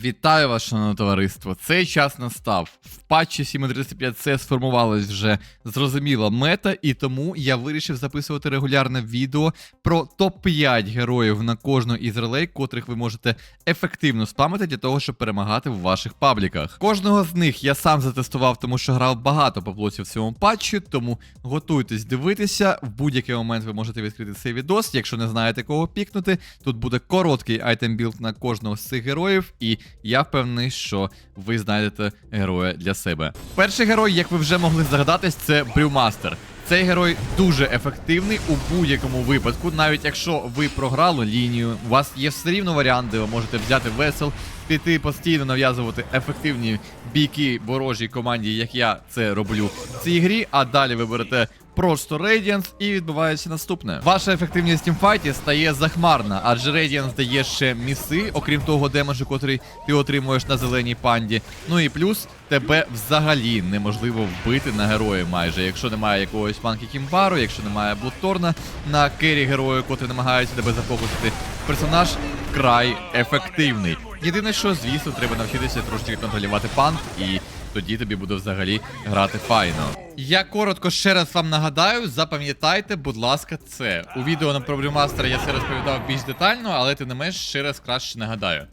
Вітаю вас, шановне товариство. Цей час настав. В патчі 7.35C сформувалась вже зрозуміла мета, і тому я вирішив записувати регулярне відео про топ-5 героїв на кожну із релей, котрих ви можете ефективно спамити для того, щоб перемагати в ваших пабліках. Кожного з них я сам затестував, тому що грав багато поплоців в цьому патчі, тому готуйтесь дивитися. В будь-який момент ви можете відкрити цей відос. Якщо не знаєте кого пікнути, тут буде короткий айтем білд на кожного з цих героїв, і я впевнений, що ви знайдете героя для себе. Перший герой, як ви вже могли здогадатись, це Брюмастер. Цей герой дуже ефективний у будь-якому випадку, навіть якщо ви програли лінію, у вас є все рівно варіант, де ви можете взяти весел, піти постійно нав'язувати ефективні бійки ворожій команді, як я це роблю в цій грі, а далі ви берете просто Radiance і відбувається наступне. Ваша ефективність тімфайті стає захмарна, адже Radiance дає ще міси, окрім того демеджу, котрий ти отримуєш на зеленій панді. Ну і плюс тебе взагалі неможливо вбити на герої майже. Якщо немає якогось манкі кімбару, якщо немає Блудторна на кері герою, котрий намагається тебе зафокусити, персонаж вкрай ефективний. Єдине, що звісно, треба навчитися трошки контролювати панк і. Тоді тобі буде взагалі грати файно. Я коротко ще раз вам нагадаю, запам'ятайте, будь ласка, це. У відео на проблемастера я це розповідав більш детально, але тим не менш ще раз краще нагадаю.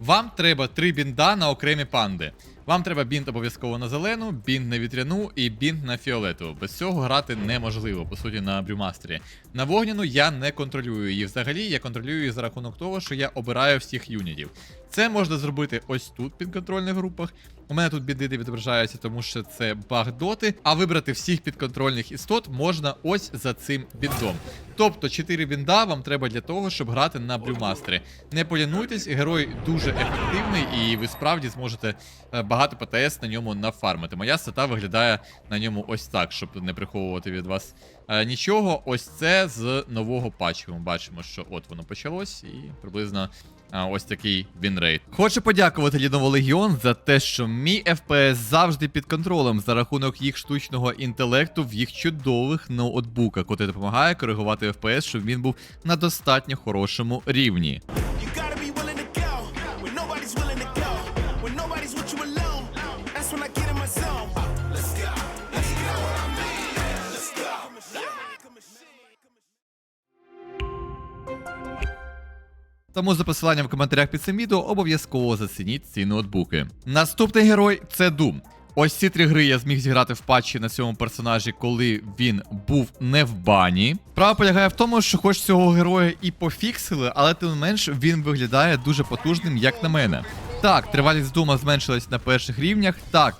Вам треба три бінда на окремі панди. Вам треба бінт обов'язково на зелену, бінт на вітряну і бінт на фіолетову. Без цього грати неможливо, по суті, на брюмастері. На вогняну я не контролюю її взагалі, я контролюю її за рахунок того, що я обираю всіх юнітів. Це можна зробити ось тут, під контрольних групах. У мене тут біди не відображаються, тому що це баг доти. А вибрати всіх підконтрольних істот можна ось за цим біндом. Тобто 4 бінда вам треба для того, щоб грати на брюмастері. Не полінуйтесь, герой дуже ефективний, і ви справді зможете е, багато ПТС на ньому нафармити. Моя стата виглядає на ньому ось так, щоб не приховувати від вас е, нічого. Ось це з нового патчу. Ми бачимо, що от воно почалось, і приблизно. А, ось такий вінрейт. Хочу подякувати Lenovo Legion за те, що мій FPS завжди під контролем за рахунок їх штучного інтелекту в їх чудових ноутбуках, котрий допомагає коригувати FPS, щоб він був на достатньо хорошому рівні. Тому за посиланням в коментарях під цим відео обов'язково зацініть ці ноутбуки. Наступний герой це Doom. Ось ці три гри я зміг зіграти в патчі на цьому персонажі, коли він був не в бані. Справа полягає в тому, що хоч цього героя і пофіксили, але тим не менш він виглядає дуже потужним, як на мене. Так, тривалість дума зменшилась на перших рівнях. Так,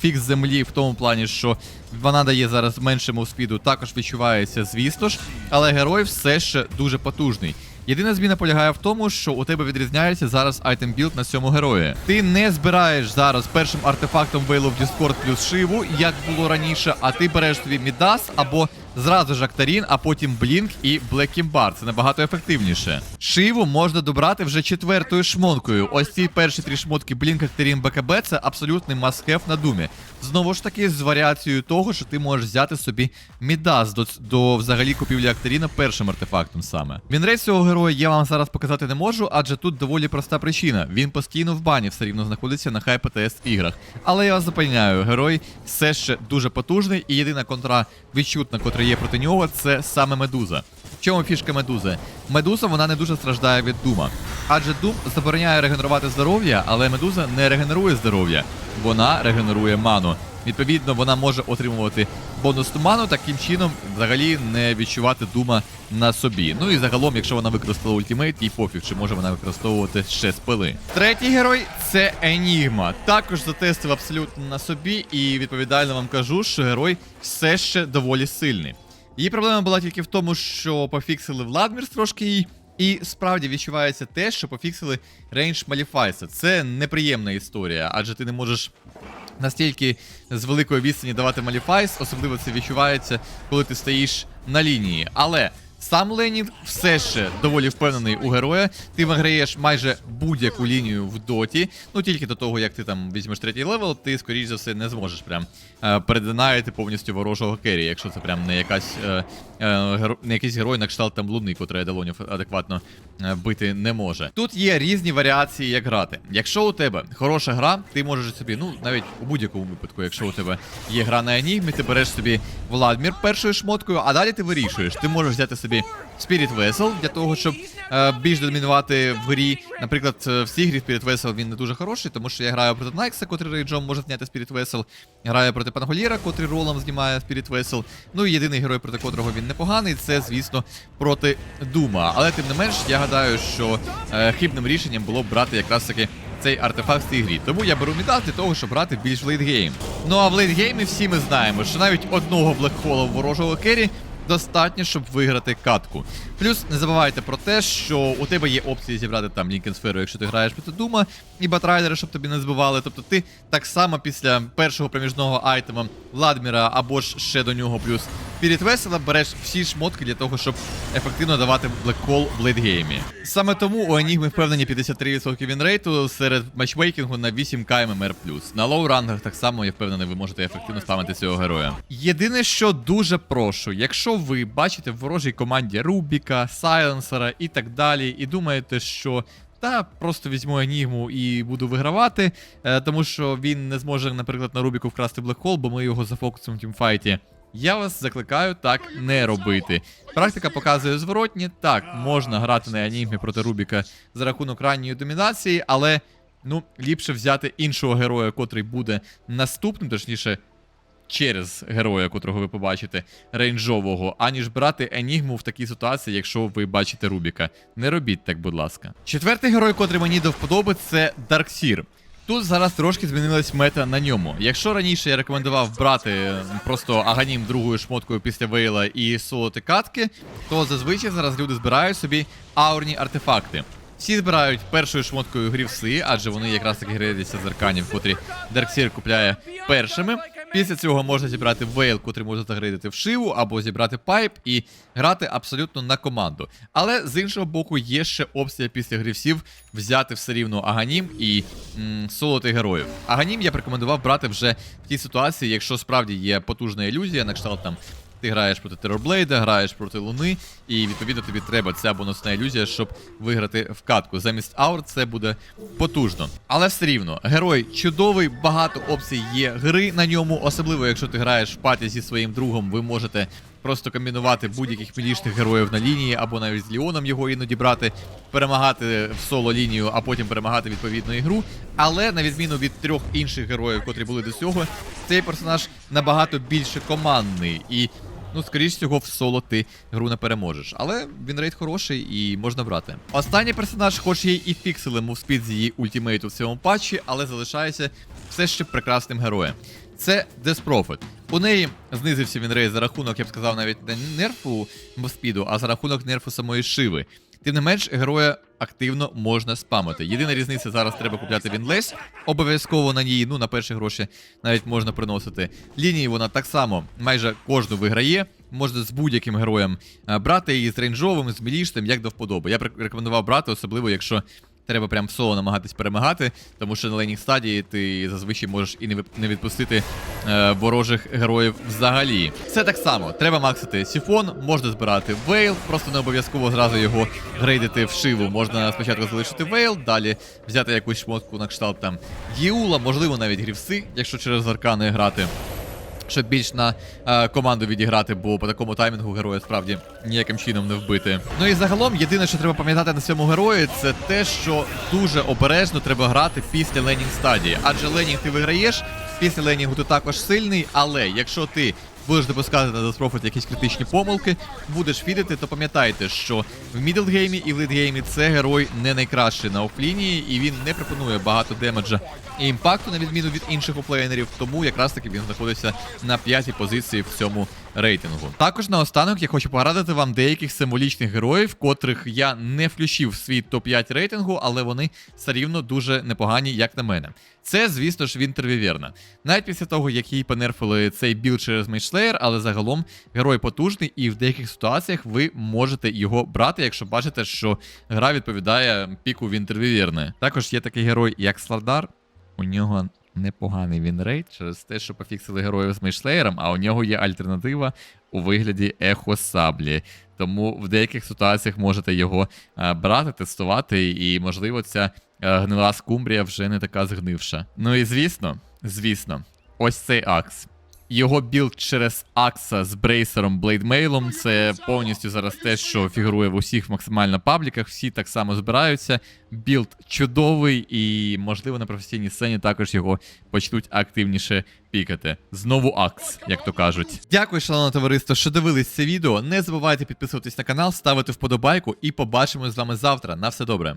фікс землі в тому плані, що вона дає зараз менше мовспіду, також відчувається, звісно ж, але герой все ще дуже потужний. Єдина зміна полягає в тому, що у тебе відрізняється зараз айтем білд на цьому герої. Ти не збираєш зараз першим артефактом Veil of Discord плюс Шиву, як було раніше, а ти береш собі Мідас або зразу ж Актарін, а потім Блінк і Блекімбар. Це набагато ефективніше. Шиву можна добрати вже четвертою шмонкою. Ось ці перші три шмотки Блінк, Актарін, БКБ це абсолютний must-have на думі. Знову ж таки, з варіацією того, що ти можеш взяти собі Мідас до, до взагалі купівлі Актаріна першим артефактом саме. Вінрейс цього героя я вам зараз показати не можу, адже тут доволі проста причина. Він постійно в бані все рівно знаходиться на хай ПТС іграх. Але я вас запевняю, герой все ще дуже потужний, і єдина контра відчутна, котра є проти нього, це саме медуза. В чому фішка медузи? Медуза вона не дуже страждає від дума. Адже дум забороняє регенерувати здоров'я, але медуза не регенерує здоров'я, вона регенерує ману. Відповідно, вона може отримувати бонусну ману, таким чином взагалі не відчувати дума на собі. Ну і загалом, якщо вона використала ультимейт, їй пофіг, чи може вона використовувати ще спили. Третій герой це Енігма. Також затестив абсолютно на собі, і відповідально вам кажу, що герой все ще доволі сильний. Її проблема була тільки в тому, що пофіксили Владмір трошки їй. І справді відчувається те, що пофіксили рейндж Маліфайса. Це неприємна історія, адже ти не можеш настільки з великої відстані давати Маліфайс, особливо це відчувається, коли ти стоїш на лінії. Але Сам Ленінг все ще доволі впевнений у героя. Ти виграєш майже будь-яку лінію в доті. Ну тільки до того, як ти там візьмеш третій левел, ти скоріш за все не зможеш прям е, перединаїти повністю ворожого керрі, якщо це прям не якась е, е, не якийсь герой на кшталт там луни, котрий Адалонів адекватно е, бити не може. Тут є різні варіації, як грати. Якщо у тебе хороша гра, ти можеш собі, ну навіть у будь-якому випадку, якщо у тебе є гра на Енігмі, ти береш собі Владмір першою шмоткою, а далі ти вирішуєш. Ти можеш взяти собі Spirit Vessel для того, щоб е, більш домінувати в грі. Наприклад, е, в цій грі Spirit Vessel він не дуже хороший, тому що я граю проти Найкса, котрий рейджом може зняти Spirit Vessel. Граю проти Панголіра, котрий ролом знімає Spirit Vessel. Ну і єдиний герой, проти котрого він непоганий, це, звісно, проти Дума. Але тим не менш, я гадаю, що е, хибним рішенням було б брати якраз таки цей артефакт в цій грі. Тому я беру медал для того, щоб грати більш в лейтгейм. Ну а в лейтгеймі всі ми знаємо, що навіть одного блекхола ворожого керрі достатньо, щоб виграти катку. Плюс не забувайте про те, що у тебе є опції зібрати там Лінкен сферу, якщо ти граєш проти Дума, і батрайдери, щоб тобі не збивали. Тобто ти так само після першого проміжного айтема Владміра або ж ще до нього плюс Спіріт Весела береш всі шмотки для того, щоб ефективно давати блекхол в лейтгеймі. Саме тому у Енігми впевнені 53% вінрейту серед матчмейкінгу на 8к ММР+. На лоу рангах так само я впевнений, ви можете ефективно спамити цього героя. Єдине, що дуже прошу, якщо ви бачите в ворожій команді Рубіка, Сайленсера і так далі, і думаєте, що та просто візьму Енігму і буду вигравати, е, тому що він не зможе, наприклад, на Рубіку вкрасти блекхол, бо ми його зафокусимо в тімфайті. Я вас закликаю так не робити. Практика показує зворотні. Так, можна грати на Енігмі проти Рубіка за рахунок ранньої домінації, але ну ліпше взяти іншого героя, котрий буде наступним, точніше. Через героя, котрого ви побачите, рейнджового, аніж брати Енігму в такій ситуації, якщо ви бачите Рубіка. Не робіть так, будь ласка. Четвертий герой, котрий мені до вподоби, це Дарксір. Тут зараз трошки змінилась мета на ньому. Якщо раніше я рекомендував брати просто аганім другою шмоткою після Вейла і солоти катки, то зазвичай зараз люди збирають собі аурні артефакти. Всі збирають першою шмоткою грівси, адже вони якраз таки грейдяться з арканів, котрі Дарксір купляє першими. Після цього можна зібрати вейл, котрий можна загрейдити в шиву, або зібрати пайп і грати абсолютно на команду. Але з іншого боку, є ще опція після грівсів взяти все рівно Аганім і солоти героїв. Аганім я б рекомендував брати вже в тій ситуації, якщо справді є потужна ілюзія, на кшталт там. Ти граєш проти Терорблейда, граєш проти Луни, і відповідно тобі треба ця бонусна ілюзія, щоб виграти в катку. Замість аур це буде потужно. Але все рівно, герой чудовий, багато опцій є гри на ньому, особливо якщо ти граєш в паті зі своїм другом, ви можете просто комбінувати будь-яких мілішних героїв на лінії, або навіть з Ліоном його іноді брати, перемагати в соло лінію, а потім перемагати відповідну ігру. Але на відміну від трьох інших героїв, котрі були до цього, цей персонаж набагато більше командний і. Ну, скоріш всього, в соло ти гру не переможеш. Але він рейд хороший і можна брати. Останній персонаж, хоч є і фіксили мувспід з її ультимейту в цьому патчі, але залишається все ще прекрасним героєм. Це Prophet. У неї знизився він рейд за рахунок, я б сказав, навіть не нерфу мувспіду, а за рахунок нерфу самої шиви. Тим не менш, героя активно можна спамити. Єдина різниця зараз треба купляти Вінлес. Обов'язково на ній, ну на перші гроші навіть можна приносити. Лінії вона так само майже кожну виграє. Можна з будь-яким героєм брати її з рейнджовим, з міліштим, як до вподоби. Я б рекомендував брати, особливо якщо треба прям в соло намагатись перемагати, тому що на лейнінг стадії ти зазвичай можеш і не відпустити е, ворожих героїв взагалі. Це так само. Треба максити сіфон, можна збирати вейл, просто не обов'язково зразу його грейдити в шиву. Можна спочатку залишити вейл, далі взяти якусь шмотку на кшталт там Єула, можливо, навіть грівси, якщо через аркани грати. Щоб більш на е, команду відіграти, бо по такому таймінгу героя справді ніяким чином не вбити. Ну і загалом, єдине, що треба пам'ятати на цьому герої, це те, що дуже обережно треба грати після ленінг стадії. Адже ленінг ти виграєш, після ленінгу ти також сильний, але якщо ти будеш допускати на Death якісь критичні помилки, будеш фідити, то пам'ятайте, що в мідлгеймі і в лейтгеймі це герой не найкращий на офлінії, і він не пропонує багато демеджа і імпакту, на відміну від інших оплейнерів, тому якраз таки він знаходиться на п'ятій позиції в цьому рейтингу. Також наостанок я хочу порадити вам деяких символічних героїв, котрих я не включив в свій топ-5 рейтингу, але вони все рівно дуже непогані, як на мене. Це, звісно ж, Вінтер Віверна. Навіть після того, як їй понерфили цей білд через мейдж але загалом герой потужний, і в деяких ситуаціях ви можете його брати, якщо бачите, що гра відповідає піку Вінтервівірни. Також є такий герой, як Слардар. У нього непоганий вінрейт через те, що пофіксили героїв з Мейшлеєром, а у нього є альтернатива у вигляді ехо саблі. Тому в деяких ситуаціях можете його е, брати, тестувати, і, можливо, ця е, гнила скумбрія вже не така згнивша. Ну і звісно, звісно, ось цей акс. Його білд через Акса з брейсером блейдмейлом це повністю зараз те, що фігурує в усіх максимально пабліках. Всі так само збираються. Білд чудовий, і можливо на професійній сцені також його почнуть активніше пікати. Знову Акс, як то кажуть. Дякую, шановне товариство, що дивились це відео. Не забувайте підписуватись на канал, ставити вподобайку і побачимось з вами завтра. На все добре.